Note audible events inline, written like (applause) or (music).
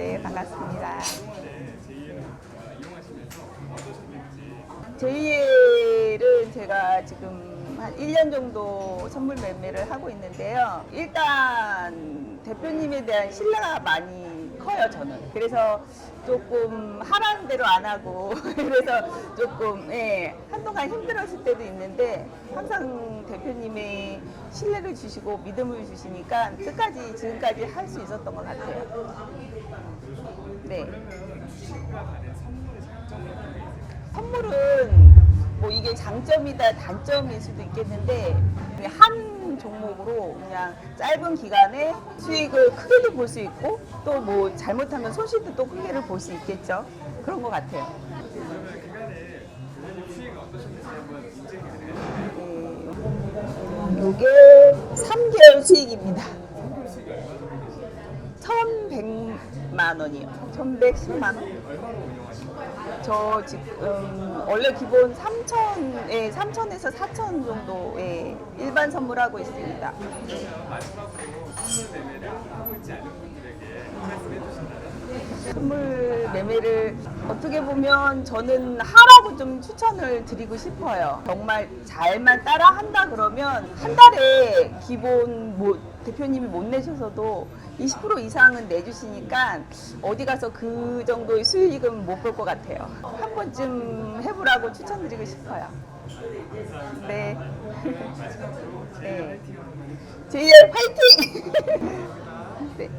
네, 반갑습니다. JL은 제가 지금 한 1년 정도 선물 매매를 하고 있는데요. 일단 대표님에 대한 신뢰가 많이 커요, 저는. 그래서 조금 하라는 대로 안 하고, (laughs) 그래서 조금, 예, 한동안 힘들었을 때도 있는데, 항상 대표님의 신뢰를 주시고 믿음을 주시니까 끝까지, 지금까지 할 수 있었던 것 같아요. 네. 선물은 뭐 이게 장점이다 단점일 수도 있겠는데 종목으로 그냥 짧은 기간에 수익을 크게도 볼 수 있고 또 뭐 잘못하면 손실도 또 크게를 볼 수 있겠죠 그런 것 같아요. 이게 3개월 수익입니다. 선물 수익이 얼마 정도 되시나요? 1,100 만 원이요. 1,110만 원. 저 지금 원래 기본 3,000에 3,000에서 4,000 정도의 일반 선물하고 있습니다. 선물 매매를 어떻게 보면 저는 하라고 좀 추천을 드리고 싶어요. 정말 잘만 따라 한다 그러면 한 달에 기본 뭐 대표님이 못 내셔서도 20% 이상은 내주시니까 어디 가서 그 정도의 수익은 못 볼 것 같아요. 한 번쯤 해보라고 추천드리고 싶어요. 네. (laughs) 네. JR 파이팅! (laughs) 네.